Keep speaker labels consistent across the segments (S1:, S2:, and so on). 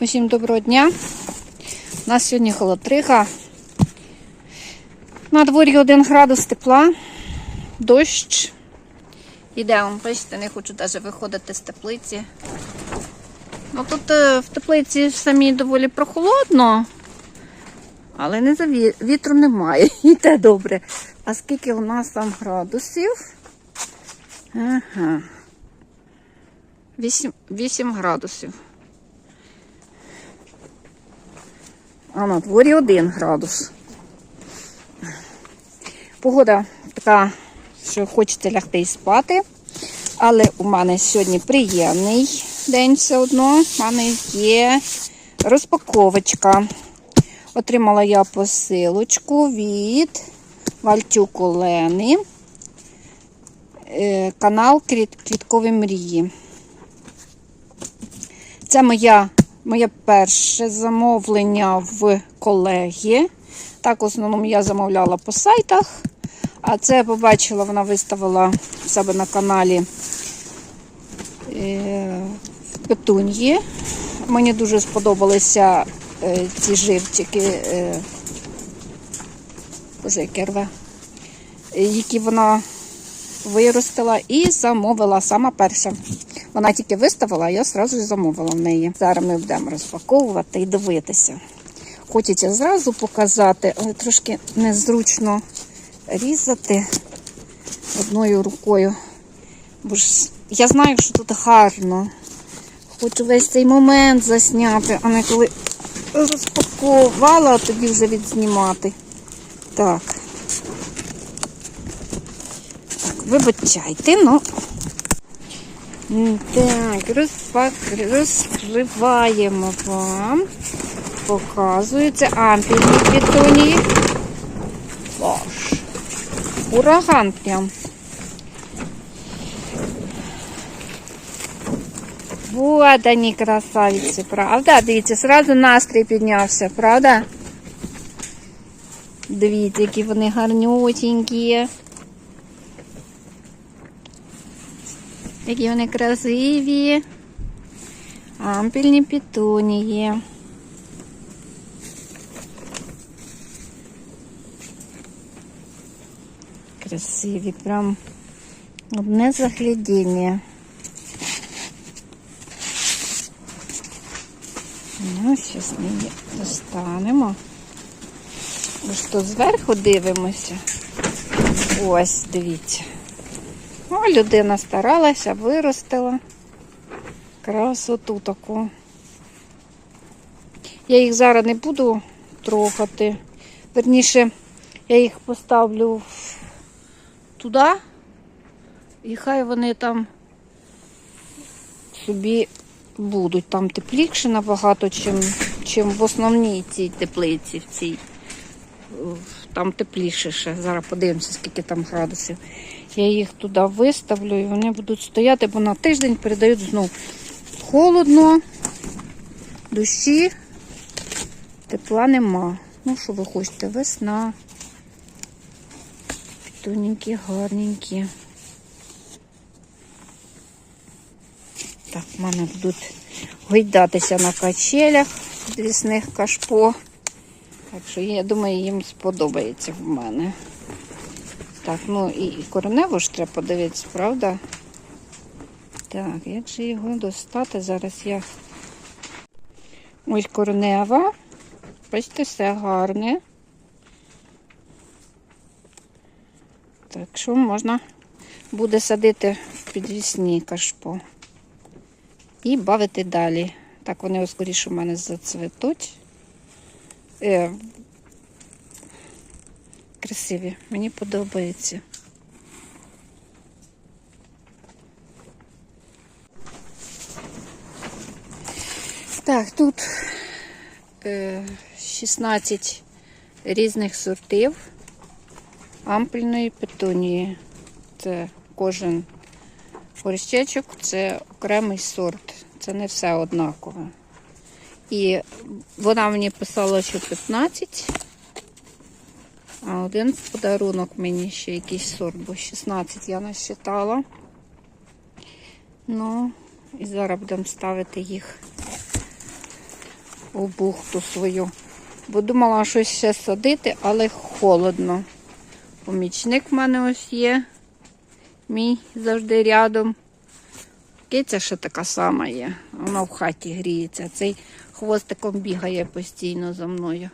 S1: Усім доброго дня. У нас сьогодні холодрига. На дворі 1 градус тепла, дощ. Іде, он, бачите, не хочу навіть виходити з теплиці. Ну тут е, в теплиці самі доволі прохолодно, але не за вітру немає. І те добре. А скільки у нас там градусів? Ага. 8, 8 градусів. А на дворі 1 градус. Погода така, що хочеться лягти і спати. Але у мене сьогодні приємний день все одно. У мене є розпаковочка. Отримала я посилочку від Вальтюк Олени. Е, Канал Квіткові мрії. Це моя, моє перше замовлення в колеги. Так, в основному я замовляла по сайтах. А це я побачила, вона виставила в себе на каналі е, петуньї. Мені дуже сподобалися е, ці живчики, е, боже, яке рве, які вона виростила і замовила сама перша. Вона тільки виставила, а я одразу замовила в неї. Зараз ми будемо розпаковувати і дивитися. Хочеться зразу показати, але трошки незручно різати одною рукою. Бо ж я знаю, що тут гарно. Хочу весь цей момент засняти, а не коли розпакувала, а тоді вже відзнімати. Так. Так, вибачайте, ну. Так, розкриваємо вам. Показується ампільні пітонії. Боже. Ураган прям. Вот они, красавицы, правда? Дивіться, сразу настрій піднявся, правда? Дивіться, які вони гарнюсінькі. Які вони красиві. Ампільні пітунії. Красиві, прям одне заглядіння. Ну, зараз ми її достанемо. Ж то зверху дивимося. Ось, дивіться. О, людина старалася, виростила красоту таку. Я їх зараз не буду трогати. Верніше, я їх поставлю туди, і хай вони там собі будуть. Там тепліше набагато, чим, чим в основній цій теплиці. В цій. Там тепліше ще. Зараз подивимося, скільки там градусів. Я їх туди виставлю і вони будуть стояти, бо на тиждень передають знов холодно, дощі, тепла нема. Ну, що ви хочете, весна. Тоненькі, гарненькі. Так, в мене будуть гойдатися на качелях підвісних кашпо. Так що я думаю, їм сподобається в мене. Так, ну і коренево ж треба подивитися, правда? Так, як же його достати? Зараз я. Ось коренева. Бачите, все гарне. Так що можна буде садити в підвісні кашпо. І бавити далі. Так вони скоріше у мене зацветуть. Е, красиві, мені подобається. Так, тут е, 16 різних сортів ампельної петунії. Це кожен горщечок, це окремий сорт. Це не все однакове. І вона мені писала, що 15, а один подарунок мені ще якийсь сорт, бо 16 я насчитала. Ну, і зараз будемо ставити їх у бухту свою. Бо думала щось ще садити, але холодно. Помічник в мене ось є. Мій завжди рядом. Киця ще така сама є. Вона в хаті гріється. Цей хвостиком бігає постійно за мною.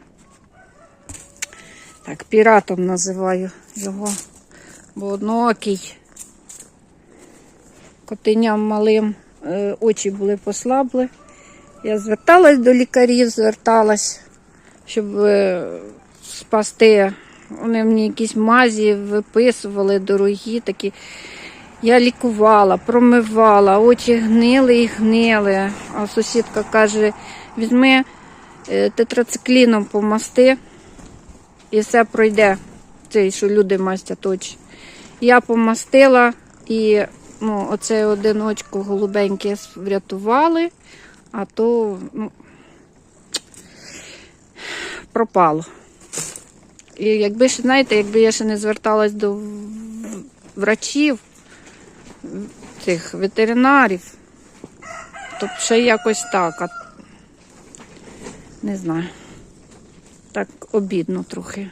S1: Так, піратом називаю його, бо одноокий. Котиням малим е, очі були послабли. Я зверталась до лікарів, зверталась, щоб е, спасти. Вони мені якісь мазі виписували дорогі такі. Я лікувала, промивала, очі гнили і гнили. А сусідка каже: візьми е, тетрацикліном помасти і все пройде. Цей, що люди мастять очі. Я помастила і ну, оце один очко голубеньке врятували, а то ну, пропало. І якби ще, знаєте, якби я ще не зверталась до врачів, цих ветеринарів, то б ще якось так. А... Не знаю. Так обідно трохи.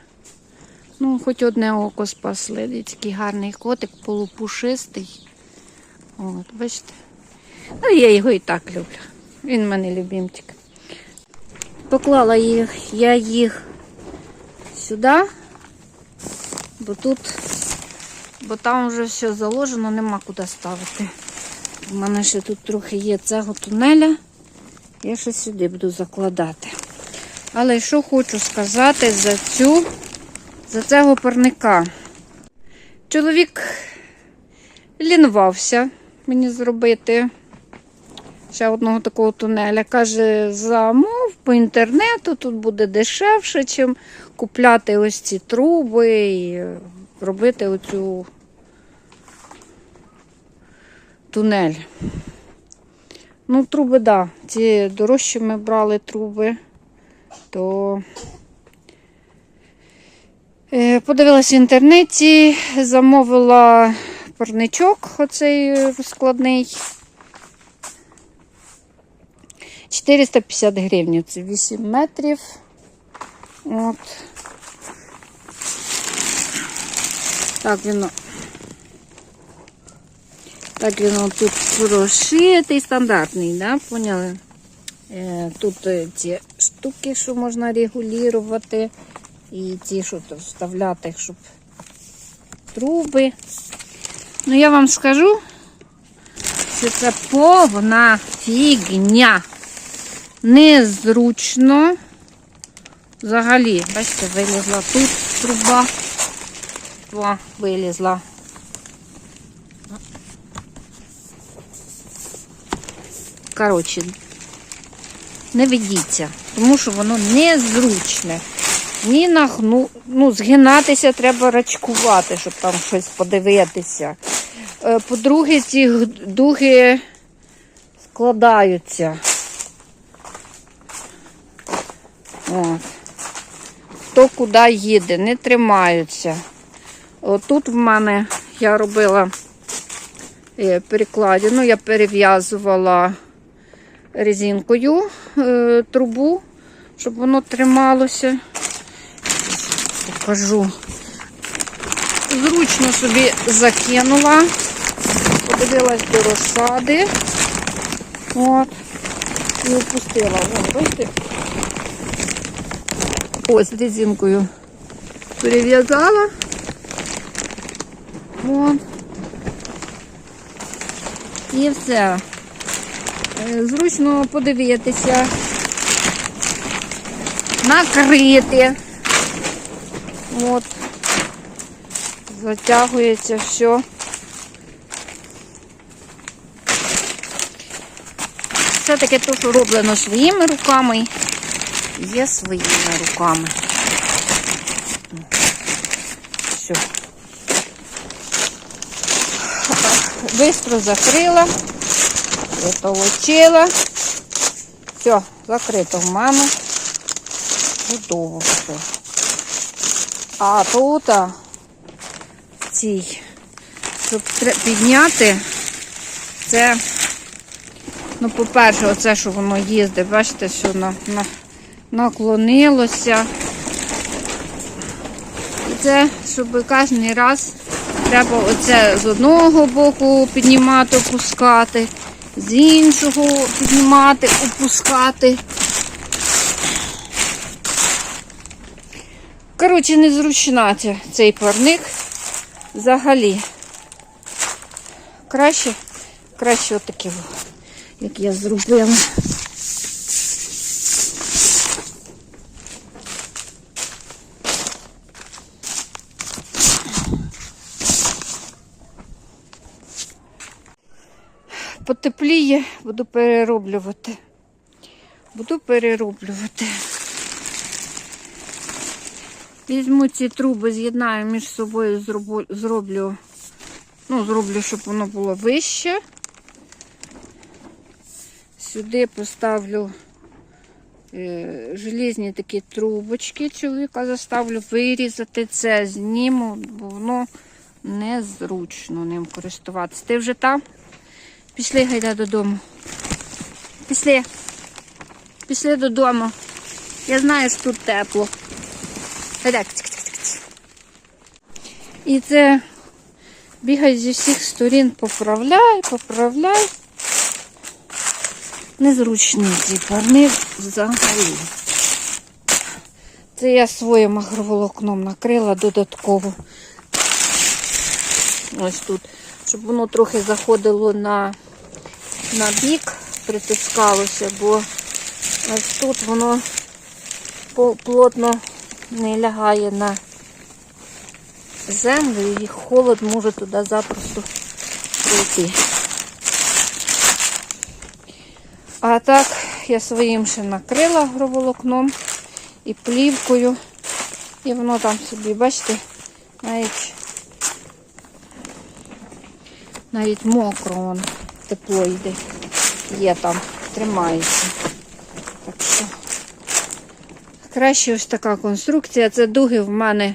S1: Ну, хоч одне око спасли. Дивіться, який гарний котик, полупушистий. От, бачите. Ну, я його і так люблю. Він в мене любимчик. Поклала їх, я їх сюди, бо тут, бо там вже все заложено, нема куди ставити. У мене ще тут трохи є цього тунеля. Я ще сюди буду закладати. Але що хочу сказати за цю, за цього парника. Чоловік лінувався мені зробити ще одного такого тунеля. Каже, замов по інтернету, тут буде дешевше, чим купляти ось ці труби і робити оцю тунель. Ну, труби, так. Да. Ці дорожчі ми брали труби, то е, подивилася в інтернеті, замовила парничок оцей розкладний. 450 гривень, це 8 метрів. От. Так він. Так він тут прошитий, стандартний, да? поняли? Е, тут е, ці штуки, що можна регулювати, і ті, що вставляти, щоб труби. Ну, я вам скажу, що це повна фігня. Незручно. Взагалі, бачите, вилізла тут труба. О, вилізла. Коротше, не ведіться, тому що воно незручне. Ні нагну, ну, згинатися треба рачкувати, щоб там щось подивитися. Е, По-друге, ці дуги складаються. От. Хто куди їде, не тримаються. Отут в мене я робила е, перекладину, я перев'язувала резинкою е, трубу, щоб воно трималося. Покажу. Зручно собі закинула, подивилась до розсади. От. І опустила. Бачите? Ось резинкою перев'язала. І все. Зручно подивитися, накрити. От. Затягується все. Все-таки то, що роблено своїми руками, є своїми руками. Все. Бистро закрила, отолочила. Все, закрито в мене. Готово все. А тут а, цій, щоб підняти, це Ну, по-перше, оце, що воно їздить, бачите, що на, на, наклонилося. І це, щоб кожен раз треба оце з одного боку піднімати, опускати, з іншого піднімати, опускати. Коротше, незручна цей парник взагалі. Краще, краще отаке, як я зробила. Потепліє, буду перероблювати. Буду перероблювати. Візьму ці труби, з'єднаю між собою, зроблю, ну, зроблю, щоб воно було вище. Сюди поставлю е, желізні такі трубочки чоловіка заставлю вирізати це, зніму, бо воно незручно ним користуватися. Ти вже там? Пішли гайда додому. Пішли. Пішли додому. Я знаю, що тут тепло. Так, І це бігай зі всіх сторін, поправляй, поправляй. Незручний цей парник взагалі. Це я своїм агроволокном накрила додатково. Ось тут, щоб воно трохи заходило на, на бік, притискалося, бо ось тут воно плотно не лягає на землю і холод може туди запросто пройти. А так я своїм ще накрила агроволокном і плівкою. І воно там собі, бачите, навіть навіть мокро вон, тепло йде. Є там, тримається. Так що краще ось така конструкція. Це дуги в мене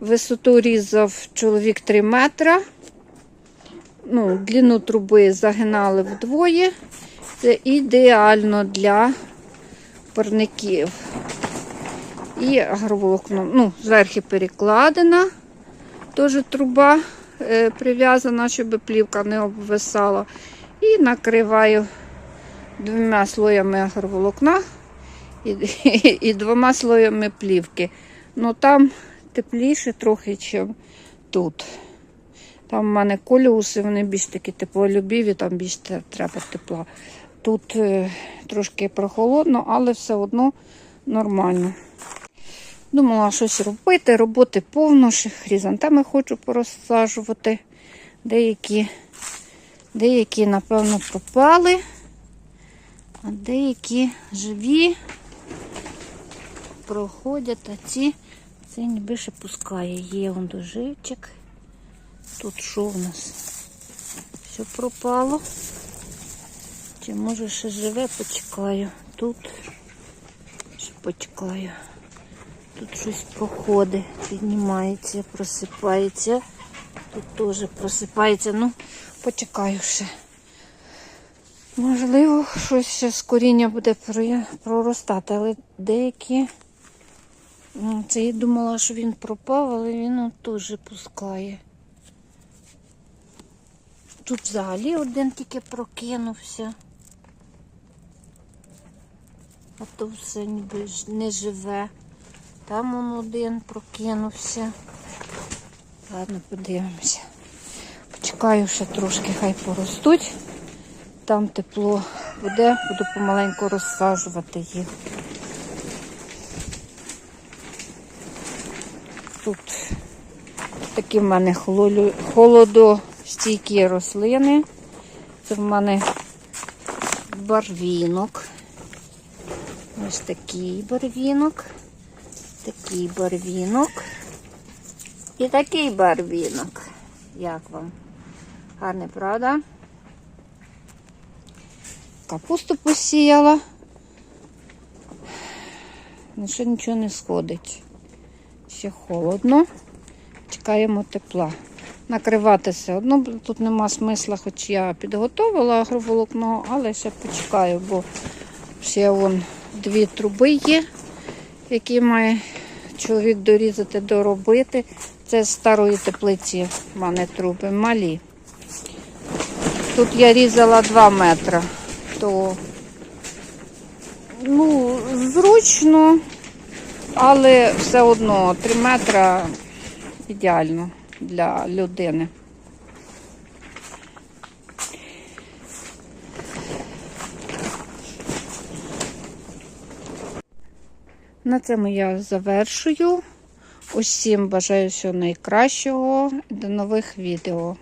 S1: висоту різав чоловік 3 метра. Ну, длину труби загинали вдвоє. Це ідеально для парників. І агроволокно, ну, зверху перекладена, теж труба прив'язана, щоб плівка не обвисала. І накриваю двома слоями агроволокна і, і, і двома слоями плівки. Ну там тепліше трохи, ніж тут. Там в мене колюси, вони більш такі теплолюбіві, там більш треба тепла. Тут е, трошки прохолодно, але все одно нормально. Думала щось робити, роботи повно, ще хризантеми хочу порозсаджувати. Деякі, деякі, напевно, пропали, а деякі живі проходять, а ці це ніби ще пускає. Є он доживчик. Тут що в нас? Все пропало. Чи може ще живе, почекаю. Тут ще почекаю. Тут щось проходить, піднімається, просипається. Тут теж просипається. Ну, почекаю ще. Можливо, щось ще з коріння буде проростати, але деякі. Ну, Це я думала, що він пропав, але він теж пускає. Тут взагалі один тільки прокинувся. А то все ніби не живе. Там он один прокинувся. Ладно, подивимося. Почекаю ще трошки, хай поростуть. Там тепло буде, буду помаленьку розсаджувати їх. Тут такі в мене холодостійкі рослини. Це в мене барвінок. Ось такий барвінок, такий барвінок і такий барвінок. Як вам? Гарне, правда? Капусту посіяла. Ну, ще нічого не сходить. Ще холодно. Чекаємо тепла. накривати все одно. Тут нема смисла, хоч я підготовила агроволокно, але ще почекаю, бо ще вон дві труби є, які має чоловік дорізати, доробити. Це з старої теплиці в мене труби малі. Тут я різала 2 метри, то ну, зручно, але все одно 3 метри ідеально для людини. На цьому я завершую. Усім бажаю всього найкращого до нових відео.